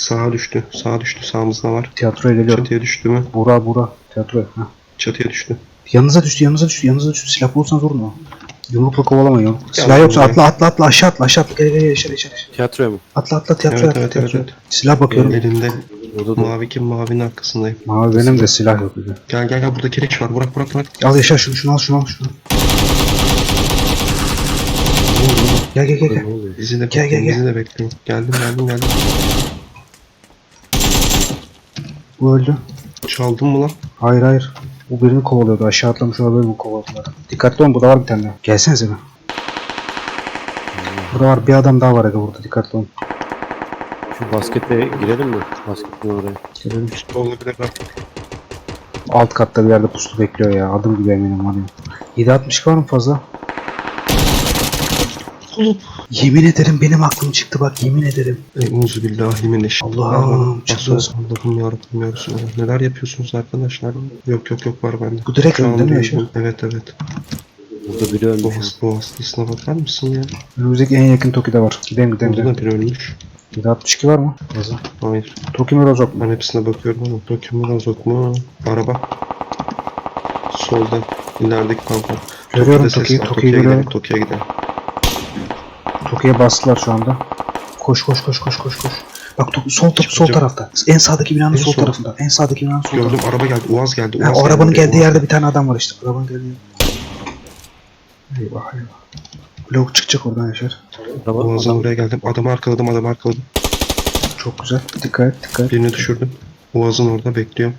Sağa düştü. Sağa düştü. Sağımızda var. Tiyatroya geliyorum. Çatıya düştü mü? Bura bura. Tiyatroya. Heh. Çatıya düştü. Yanınıza düştü, yanınıza düştü, yanınıza düştü. Silah bulursanız vurun o. Yumrukla kovalamayın yumruk. Silah yoksa atla atla atla aşağı atla aşağı atla. Gel gel gel yaşar. yaşar. Tiyatroya mı? Atla atla tiyatroya Evet, atla evet, tiyatroya. evet, Silah bakıyorum. Elinde Burada da mavi kim? Mavinin arkasındayım. Mavi benim de silah yok bir de. Gel gel gel burada kereç var. Bırak bırak bırak. Al yaşar şunu şunu al şunu al şunu. Gel gel gel gel. oluyor? Bizi de Gel, bekliyorum. gel, Bizi de bekliyorum. Geldim geldim geldim. Bu öldü. Çaldın mı lan? Hayır hayır. Bu birini kovalıyordu. Aşağı atlamış olabilir mi kovaladılar. Dikkatli olun burada var bir tane daha. Gelsenize bir. Burada var bir adam daha var aga burada dikkatli olun. Şu baskete girelim mi? Basketin oraya. Gelelim. Üstte olabilir bak. Alt katta bir yerde puslu bekliyor ya. Adım gibi eminim var ya. 762 var mı fazla? Yemin ederim benim aklım çıktı bak yemin ederim. Euzu billahi mineşşeytanirracim. Allah'ım, çıktı. Allah'ım yarabbim ya Resulallah. Neler yapıyorsunuz arkadaşlar? Yok yok yok var bende. Bu direkt Şu an önde mi duydum. Yaşar? Evet evet. Burada biri ölmüş. Boğaz, boğazlısına bakar mısın ya? Önümüzdeki en yakın Toki'de var. Gidelim gidelim. Burada da biri ölmüş. 762 var mı? Fazla. Hayır. Toki mi Rozok mu? Ben hepsine bakıyorum ama doküman azot mu? Araba. Solda. İlerideki kampa. Görüyorum Toki'yi. var. Toki'yi gidelim. Toki'ye gidelim. Toki'ye bastılar şu anda. Koş koş koş koş koş koş. Bak Toki sol, sol Çıkacağım. tarafta. En sağdaki binanın En sol sol. tarafında. En sağdaki binanın sol Gördüm tarafında. araba geldi. Uaz geldi. Uaz Ha, o geldi. arabanın geldiği Uaz yerde bir tane adam var işte. Arabanın geldiği Eyvah eyvah. Blok çıkacak oradan Yaşar. Araba, Uaz'a adam, oraya geldim. Adamı arkaladım. Adamı arkaladım. Çok güzel. Dikkat et dikkat et. Birini düşürdüm. Uaz'ın orada bekliyorum.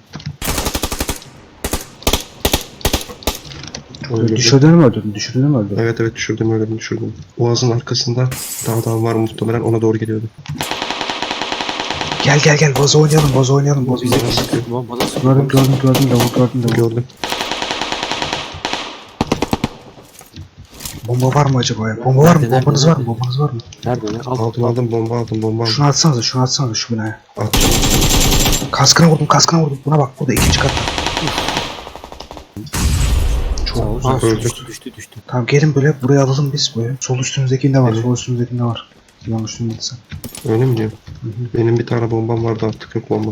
Öldürdüm. Düşürdün mü öldürdün? Düşürdün mü öldürdün? Evet evet düşürdüm öyle düşürdüm. Uaz'ın arkasında daha adam var muhtemelen ona doğru geliyordu. Gel gel gel. Boza oynayalım. Boza oynayalım. Boza bize sıkıyor. Gördüm gördüm gördüm. Lavuk gördüm lavuk. Gördüm. Bomba var mı acaba ya? Bomba var mı? Nerede, nerede, Bombanız var mı? nerede? Bombanız var mı? Nerede ne? Al, Aldım al. aldım bomba aldım bomba aldım. Şunu atsanıza. Şunu atsanıza şu binaya. Atacağım. Kaskına vurdum. Kaskına vurdum. Buna bak. Burada ikinci katta. Aa, güzel. öldü. düştü düştü düştü. Tamam gelin böyle. Buraya alalım biz böyle. Sol üstümüzdekinde var. Evet. Sol üstümüzdekinde var. Yanlış duymadıysam. Öyle mi diyor? Benim bir tane bombam vardı artık yok bomba.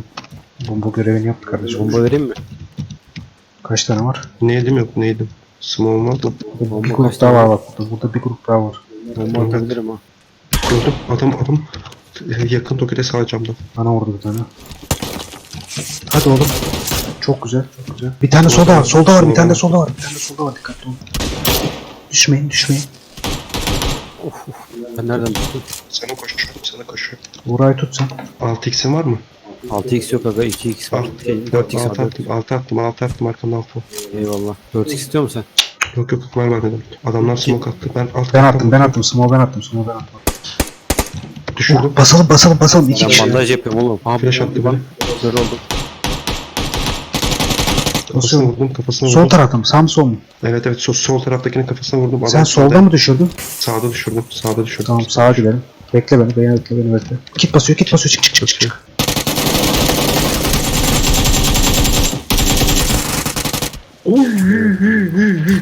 Bomba görevini yaptı kardeşim. Bomba vereyim mi? Kaç tane var? Neydim yok neydim. Small var da. Bomba bir grup daha var bak burada. Burada bir grup daha var. Bomba atabilirim ha. Gördüm adam adam yakın tokide sağ camda. Bana vurdu bir tane. Hadi oğlum. Çok güzel, çok güzel. Bir tane solda var, solda var, bir tane de solda var. Bir tane de solda var, dikkatli olun. Düşmeyin, düşmeyin. Of of. Ben nereden düştüm? Sana koşuyorum sana koşuyorum. Burayı tut sen. 6x'in var mı? 6x yok aga 2x var. Al. Şey, 4x var. 6 attım 6 attım 6 attım arkamda 6. Eyvallah. 4x istiyor musun Yok yok var var dedim. Adamlar smoke attı. Ben alt Ben attım, ben attım. Small ben attım, small ben attım. Düşürdüm. Basalım, basalım, basalım. İki sen? kişi. Ben bandaj yapıyorum oğlum. Aha, Flash attı bana. Kör oldum. Kafasına Basıyorum. vurdum kafasına Sol vurdum. tarafta mı, sağ mı, sol mu? Evet evet sol, sol taraftakinin kafasına vurdum. Sen Adam solda sağda- mı düşürdün? Sağda düşürdüm. Sağda düşürdüm. Tamam, sağa gidelim. Bekle beni, beni bekle, beni bekle. Kit basıyor, kit basıyor. Çık, çık, çık, çık. çık.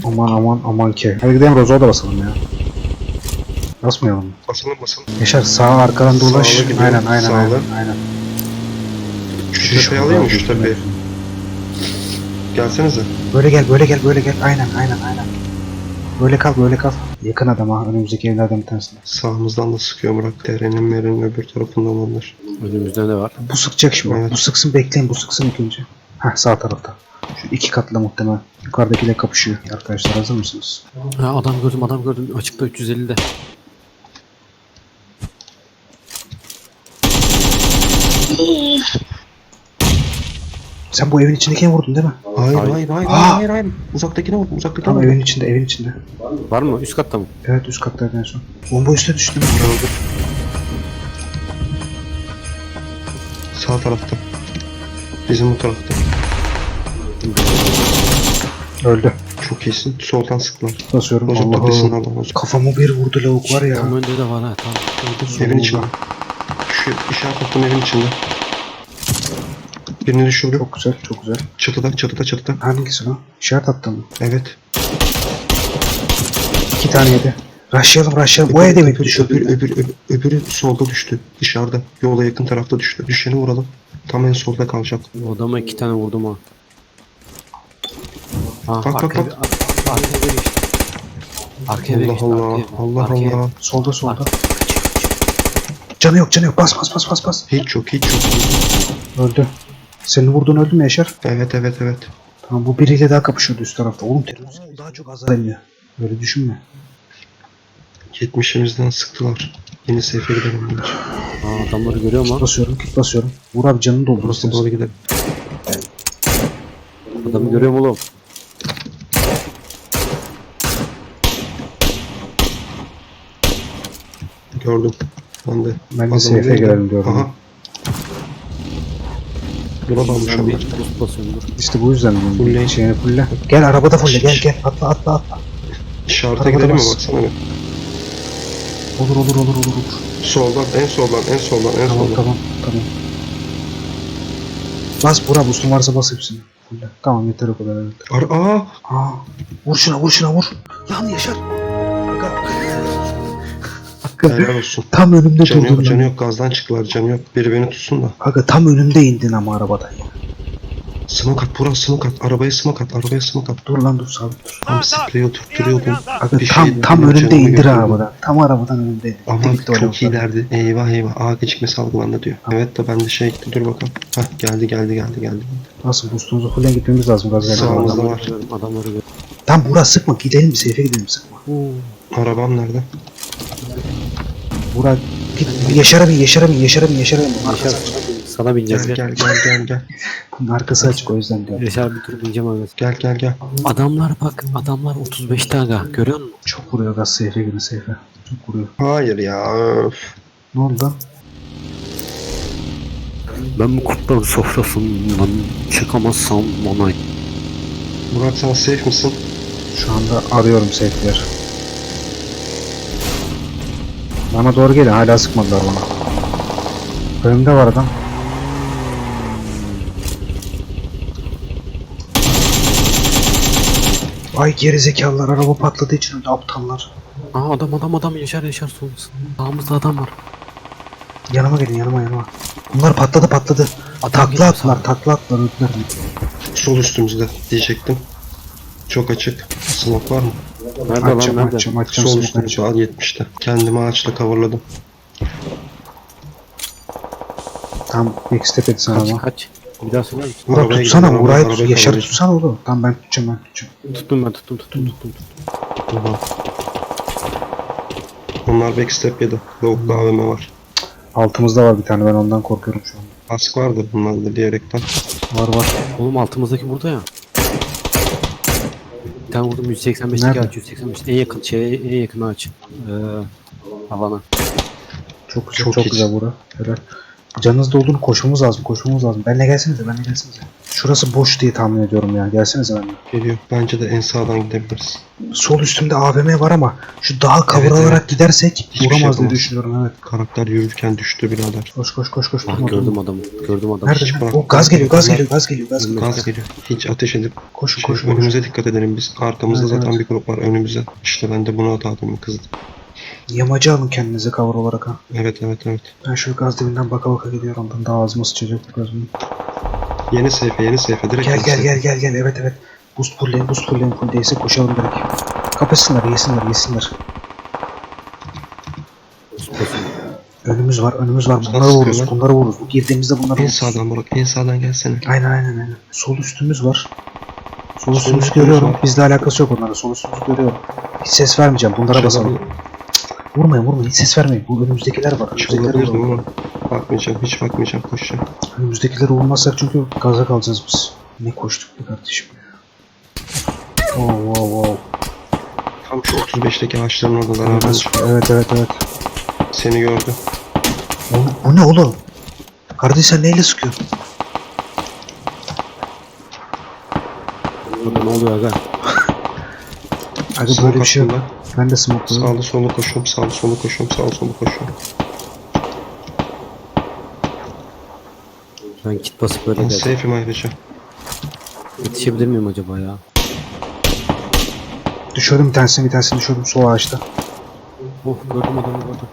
Aman aman aman ki. Hadi gidelim Rozo'ya da basalım ya. Basmayalım? Basalım basalım. Yaşar sağ arkadan dolaş. Sağlı Aynen aynen sağlı. aynen aynen. Şu tepeyi alayım mı şu tepeyi? Gelsenize. Böyle gel böyle gel böyle gel. Aynen aynen aynen. Böyle kal böyle kal. Yakın adam ha. Önümüzdeki evlerden bir tanesinde. Sağımızdan da sıkıyor Murat. Derenin merenin öbür tarafından onlar. Önümüzde ne var? Bu sıkacak şimdi. Evet. Bu sıksın bekleyin. Bu sıksın ilk önce. Heh sağ tarafta. Şu iki katlı muhtemelen. Yukarıdakiyle kapışıyor. Arkadaşlar hazır mısınız? Ha, adam gördüm adam gördüm. Açıkta 350'de. Sen bu evin içindekini vurdun değil mi? Hayır Hayır. hayır hayır Aa! hayır hayır. Uzaktakine vurdum uzaktakine Tamam vurdum. evin içinde evin içinde. Var mı? Üst katta mı? Evet üst kattaydı en son. Bomba üstte düştü. Öldü. Sağ tarafta. Bizim bu tarafta. Öldü. Çok iyisin. Soldan sıktılar. Basıyorum. Bozuk Allah'ım. bozuk. Kafamı bir vurdu lavuk var ya. Tam önde de var ha. Tam. Evin içinde. Şu işaret attım evin içinde. Birini düşürdüm. Çok güzel çok güzel. Çatıda çatıda çatıda. Hangisi lan? İşaret attın mı? Evet. İki tane yedi. Rushlayalım rushlayalım. O evde mi düşürdü? öbür, öbür, öbür, öbürü solda düştü. Dışarıda. Yola yakın tarafta düştü. Düşeni vuralım. Tam en solda kalacak. O adama iki tane vurdum ha. Ha Bak, bak, arkaya, bak. ar- arkaya geçti. Allah geçti. Allah. arkaya. Allah Arkaya- Allah. Solda solda. Canı yok canı yok. Bas bas bas bas bas. Hiç yok hiç yok. Öldü. Senin vurduğun öldü mü Yaşar? Evet evet evet. Tamam bu biriyle daha kapışıyordu üst tarafta. Oğlum terörist daha çok azar ediyor. Öyle düşünme. 70'imizden sıktılar. Yeni seyfe gidelim bence. Ha, adamları görüyor mu? Basıyorum, kit basıyorum. Vur abi canını doldur. Burası doğru gidelim. Adamı görüyor mu oğlum? Gördüm. Ben de. Ben de seyfe girelim diyorum. Aha. Buna Ben dur. İşte bu yüzden. Fulle. Şeyini fulle. Gel arabada fulle gel gel. Atla atla atla. Arabada gidelim mi baksana bir. Olur olur olur olur olur. Soldan en soldan en soldan en Tamam soldan. tamam tamam. Bas bura boostun varsa bas hepsini. Fulle. Tamam yeter o kadar evet. Ar aa Aa, vur şuna vur şuna vur. Lan Yaşar. Helal olsun. tam önümde Canı durdun yok canı lan. yok gazdan çıktılar canı yok. Biri beni tutsun da. Aga tam önümde indin ama arabadan ya. Smoke at Burak smoke at. Arabaya smoke at. Arabaya smoke at. Dur lan dur sabit dur. Tam sprey oturtturuyordum. Aga Bir tam şey tam önümde canımı indir arabadan. Tam arabadan önümde indir. Ama çok öyle iyilerdi. Eyvah eyvah. Aa gecikme salgılandı diyor. Evet de ben de şey gitti. Dur bakalım. Hah geldi geldi geldi geldi. Nasıl boostumuzu fullen gitmemiz lazım gaz Sağ vermeden. ol. Adamları var. görüyorum. Adamları görüyorum. Tam Burak sıkma gidelim bir seyfe gidelim sıkma. Arabam nerede? Burak git Yaşar'a bin Yaşar'a bin Yaşar'a bin Yaşar'a bin. Bunun Yaşar arkası açık. sana bineceğiz Gel gel. gel gel gel. Bunun arkası açık o yüzden diyorum. Yaşar bir tur bineceğim abi. Gel gel gel. Adamlar bak adamlar 35 aga görüyor musun? Çok vuruyor gaz seyfe gibi seyfe. Çok vuruyor. Hayır ya. Öf. Ne oldu lan? Ben bu kurtlar sofrasından çıkamazsam bana Murat sen safe misin? Şu anda arıyorum safe'leri. Bana doğru gelin hala sıkmadılar bana. Önümde var adam. Ay gerizekalılar araba patladığı için öldü aptallar. Aa adam adam adam Yaşar Yaşar sonrası. Sağımızda adam var. Yanıma gelin yanıma yanıma. Bunlar patladı patladı. Adam takla sana. takla attılar öldüler. Sol üstümüzde diyecektim. Çok açık. Smoke var mı? Nerede lan Açacağım nerede? açacağım açacağım. Sol açacağım. al 70'te. Kendimi ağaçla coverladım. Tam backstep et sana Kaç ama. kaç. Bir daha söyler misin? Burak Arabaya tutsana gidelim, Buray'ı arabaya tut. Yaşar'ı coverlayacağım. tutsana oğlum. Tamam ben tutacağım ben tutacağım. Tuttum ben tuttum tuttum tuttum tuttum. Oha. Onlar backstep yedi. Lavuklu AVM var. Altımızda var bir tane ben ondan korkuyorum şu an. Kask vardı bunlarda diyerekten. Var var. Oğlum altımızdaki burada ya. Tane vurdum 185'teki Nerede? ağaç 185 en yakın şey en yakın ağaç. Ee, alana. Çok güzel Çok çok, iyi. güzel bura. Helal. Canınız dolduğunu koşmamız lazım koşmamız lazım. Benle gelsenize benle gelsenize. Şurası boş diye tahmin ediyorum ya. Gelsenize benimle. Geliyor. Bence de en sağdan gidebiliriz. Sol üstümde AVM var ama şu dağa kavrularak evet. gidersek Hiçbir şey vuramaz diye yapamaz. düşünüyorum evet. Karakter yürürken düştü birader. Koş koş koş koş. Ah durma, gördüm adamı. Gördüm adamı. Nerede? Hiç bırak- O gaz geliyor gaz geliyor gaz geliyor gaz geliyor. Gaz geliyor. Hiç ateş edip Koşun şey, koşun. koşun. önümüze dikkat edelim biz. Arkamızda Evet, zaten evet. bir grup var önümüze. İşte ben de bunu atardım kızdı. Yamacı alın kendinize cover olarak ha. Evet evet evet. Ben şu gaz dibinden baka baka gidiyorum. Ben daha ağzıma sıçacak bu gözüm. Yeni sayfa yeni sayfa direkt Gel gel gel gel gel evet evet. Boost fullleyin boost fullleyin full değilse koşalım direkt. Kapışsınlar yesinler yesinler. Önümüz var önümüz var. Bunları vururuz bunları vururuz. Girdiğimizde bunları En vururuz. sağdan Burak en sağdan gelsene. Aynen aynen aynen. Sol üstümüz var. Sol üstümüz görüyorum. var. Bizle alakası yok onlara. Sol üstümüzü görüyorum. Hiç ses vermeyeceğim. Bunlara basalım. Vurmayın vurmayın. Hiç ses vermeyin. Bu önümüzdekiler var. Önümüzdekiler var. mi? Bakmayacağım hiç bakmayacağım koşacağım. Önümüzdekileri vurmazsak çünkü gaza kalacağız biz. Ne koştuk be kardeşim. Wow wow wow. Tam şu 35'teki ağaçların oradalar abi. Evet evet evet. evet. Seni gördü. Oğlum, bu ne oğlum? Kardeş sen neyle sıkıyorsun? Burada ne oluyor aga? Hadi Smoke böyle bir şey yok. Ben de smoke'ladım. Sağlı solu koşuyorum sağlı solu koşuyorum sağlı solu koşuyorum. Ben kit basıp böyle Ben geldim. safe'im ayrıca. Yetişebilir miyim acaba ya? Düşürdüm bir tanesini bir tanesini düşürdüm sol ağaçta. Oh gördüm adamı gördüm.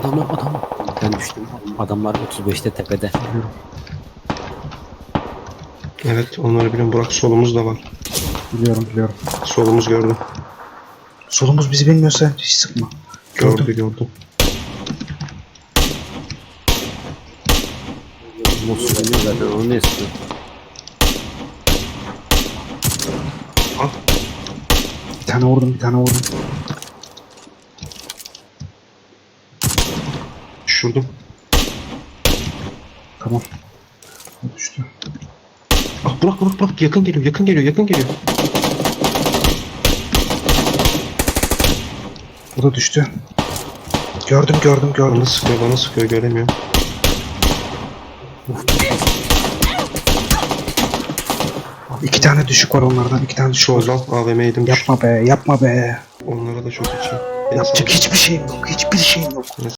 Adamı adamı. Ben düştüm. Adamlar 35'te tepede. Biliyorum. Evet onları biliyorum. Burak solumuz da var. Biliyorum biliyorum. Solumuz gördüm. Solumuz bizi bilmiyorsa hiç sıkma. Gördü Gördüm. gördüm. Mutsuz ediyor zaten onu ne istiyor? Ah Bir tane vurdum bir tane vurdum. düşürdüm. Tamam. Düştü. Ah Burak Burak Burak yakın geliyor yakın geliyor yakın geliyor. O da düştü. Gördüm gördüm gördüm. Bana sıkıyor bana sıkıyor göremiyorum. İki tane düşük var onlardan. iki tane düşük var. Soldan AVM yedim düştü. Yapma be yapma be. Onlara da çok içi. Yapacak hiçbir şeyim yok. Hiçbir şeyim